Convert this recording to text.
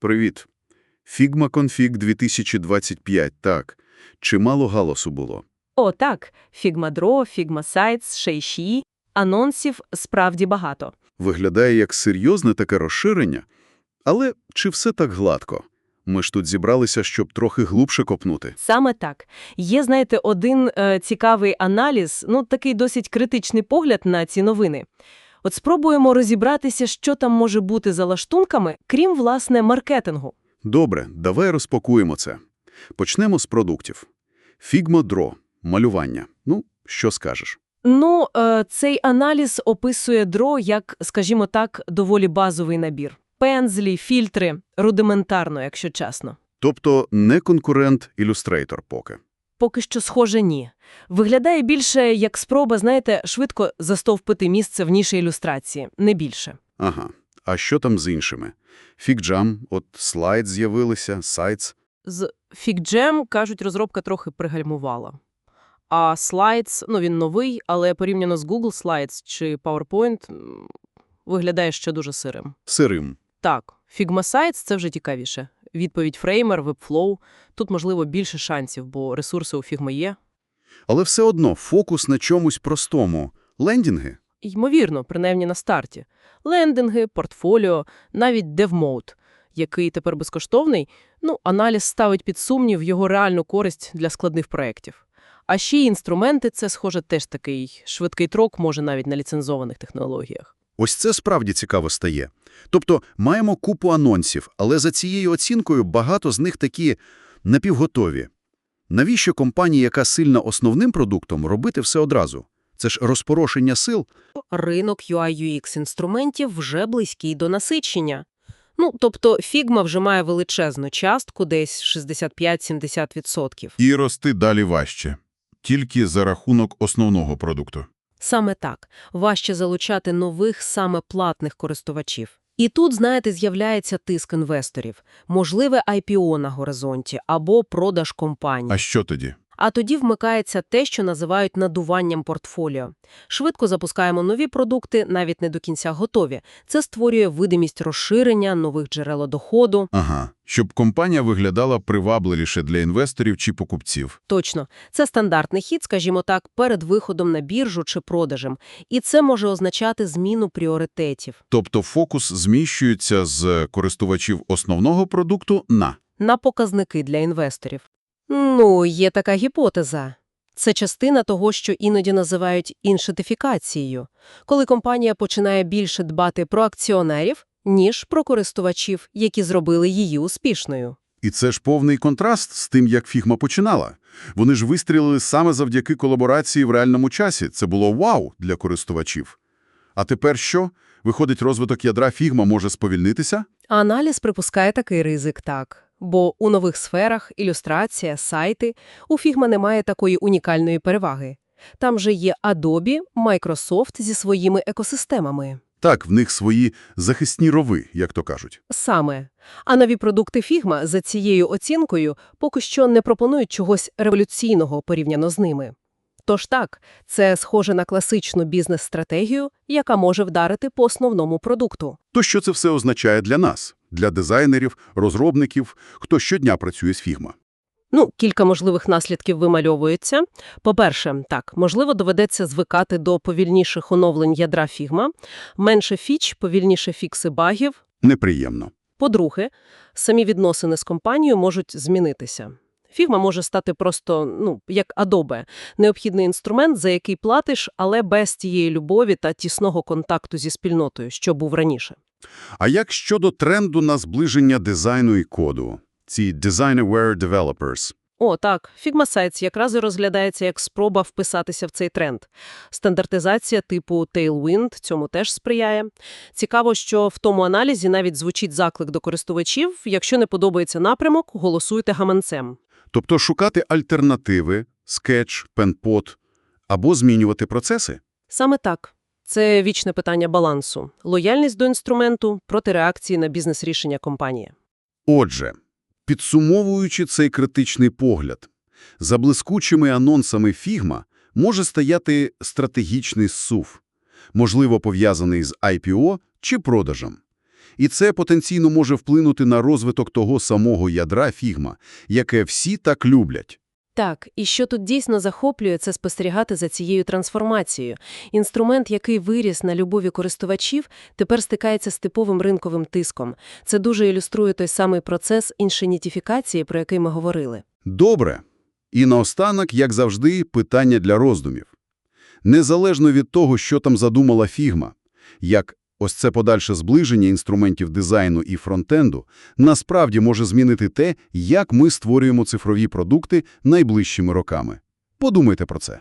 Привіт. Figma Config 2025, так. Чимало галасу було. О, так. Figma Sites, Шейші. Анонсів справді багато. Виглядає як серйозне таке розширення. Але чи все так гладко? Ми ж тут зібралися, щоб трохи глубше копнути. Саме так. Є, знаєте, один е, цікавий аналіз, ну, такий досить критичний погляд на ці новини. От спробуємо розібратися, що там може бути за лаштунками, крім, власне, маркетингу. Добре, давай розпакуємо це. Почнемо з продуктів. Figma Draw – малювання. Ну, що скажеш? Ну, е, цей аналіз описує дро як, скажімо так, доволі базовий набір. Пензлі, фільтри, рудиментарно, якщо чесно. Тобто не конкурент Illustrator поки. Поки що схоже ні. Виглядає більше як спроба, знаєте, швидко застовпити місце в ніші ілюстрації, не більше. Ага. А що там з іншими? FigJam, от слайд з'явилися, Sites. З FigJam, кажуть, розробка трохи пригальмувала. А Slides, ну він новий, але порівняно з Google Slides чи PowerPoint виглядає ще дуже сирим. Сирим. Так, Figma Sites – це вже цікавіше. Відповідь Framer, Webflow. Тут, можливо, більше шансів, бо ресурси у Figma є. Але все одно фокус на чомусь простому. Лендінги. Ймовірно, принаймні на старті. Лендинги, портфоліо, навіть DevMode, який тепер безкоштовний, ну, аналіз ставить під сумнів його реальну користь для складних проєктів. А ще й інструменти – це, схоже, теж такий швидкий трок, може навіть на ліцензованих технологіях. Ось це справді цікаво стає. Тобто маємо купу анонсів, але за цією оцінкою багато з них такі напівготові. Навіщо компанії, яка сильна основним продуктом, робити все одразу? Це ж розпорошення сил. Ринок UI-UX інструментів вже близький до насичення. Ну, тобто Figma вже має величезну частку, десь 65-70%. І рости далі важче. Тільки за рахунок основного продукту. Саме так. Важче залучати нових саме платних користувачів. І тут, знаєте, з'являється тиск інвесторів. Можливе IPO на горизонті або продаж компаній. А що тоді? А тоді вмикається те, що називають надуванням портфоліо. Швидко запускаємо нові продукти, навіть не до кінця готові. Це створює видимість розширення, нових джерел доходу. Ага. Щоб компанія виглядала привабливіше для інвесторів чи покупців. Точно. Це стандартний хід, скажімо так, перед виходом на біржу чи продажем. І це може означати зміну пріоритетів. Тобто фокус зміщується з користувачів основного продукту на. на показники для інвесторів. Ну, є така гіпотеза. Це частина того, що іноді називають іншетифікацією, коли компанія починає більше дбати про акціонерів, ніж про користувачів, які зробили її успішною. І це ж повний контраст з тим, як Figma починала. Вони ж вистрілили саме завдяки колаборації в реальному часі. Це було вау для користувачів. А тепер що? Виходить, розвиток ядра Figma може сповільнитися? Аналіз припускає такий ризик, так. Бо у нових сферах – ілюстрація, сайти – у Figma немає такої унікальної переваги. Там же є Adobe, Microsoft зі своїми екосистемами. Так, в них свої захисні рови, як то кажуть. Саме. А нові продукти Figma за цією оцінкою поки що не пропонують чогось революційного порівняно з ними. Тож так, це схоже на класичну бізнес-стратегію, яка може вдарити по основному продукту. То що це все означає для нас? Для дизайнерів, розробників, хто щодня працює з Figma? Ну, кілька можливих наслідків вимальовується. По-перше, так, можливо, доведеться звикати до повільніших оновлень ядра Figma, менше фіч, повільніше фікси багів. Неприємно. По-друге, самі відносини з компанією можуть змінитися. Figma може стати просто, ну, як Adobe, необхідний інструмент, за який платиш, але без тієї любові та тісного контакту зі спільнотою, що був раніше. А як щодо тренду на зближення дизайну і коду? Ці design-aware developers. О, так, Figma Sites якраз і розглядається як спроба вписатися в цей тренд. Стандартизація типу Tailwind цьому теж сприяє. Цікаво, що в тому аналізі навіть звучить заклик до користувачів, якщо не подобається напрямок, голосуйте гаманцем. Тобто шукати альтернативи, скетч, пенпод, або змінювати процеси? Саме так. Це вічне питання балансу. Лояльність до інструменту проти реакції на бізнес-рішення компанії. Отже, підсумовуючи цей критичний погляд, за блискучими анонсами Figma може стояти стратегічний зсув, можливо пов'язаний з IPO чи продажем. І це потенційно може вплинути на розвиток того самого ядра Figma, яке всі так люблять. Так, і що тут дійсно захоплює, це спостерігати за цією трансформацією. Інструмент, який виріс на любові користувачів, тепер стикається з типовим ринковим тиском. Це дуже ілюструє той самий процес іншенітіфікації, про який ми говорили. Добре. І наостанок, як завжди, питання для роздумів. Незалежно від того, що там задумала Figma, як ось це подальше зближення інструментів дизайну і фронтенду, насправді може змінити те, як ми створюємо цифрові продукти найближчими роками. Подумайте про це.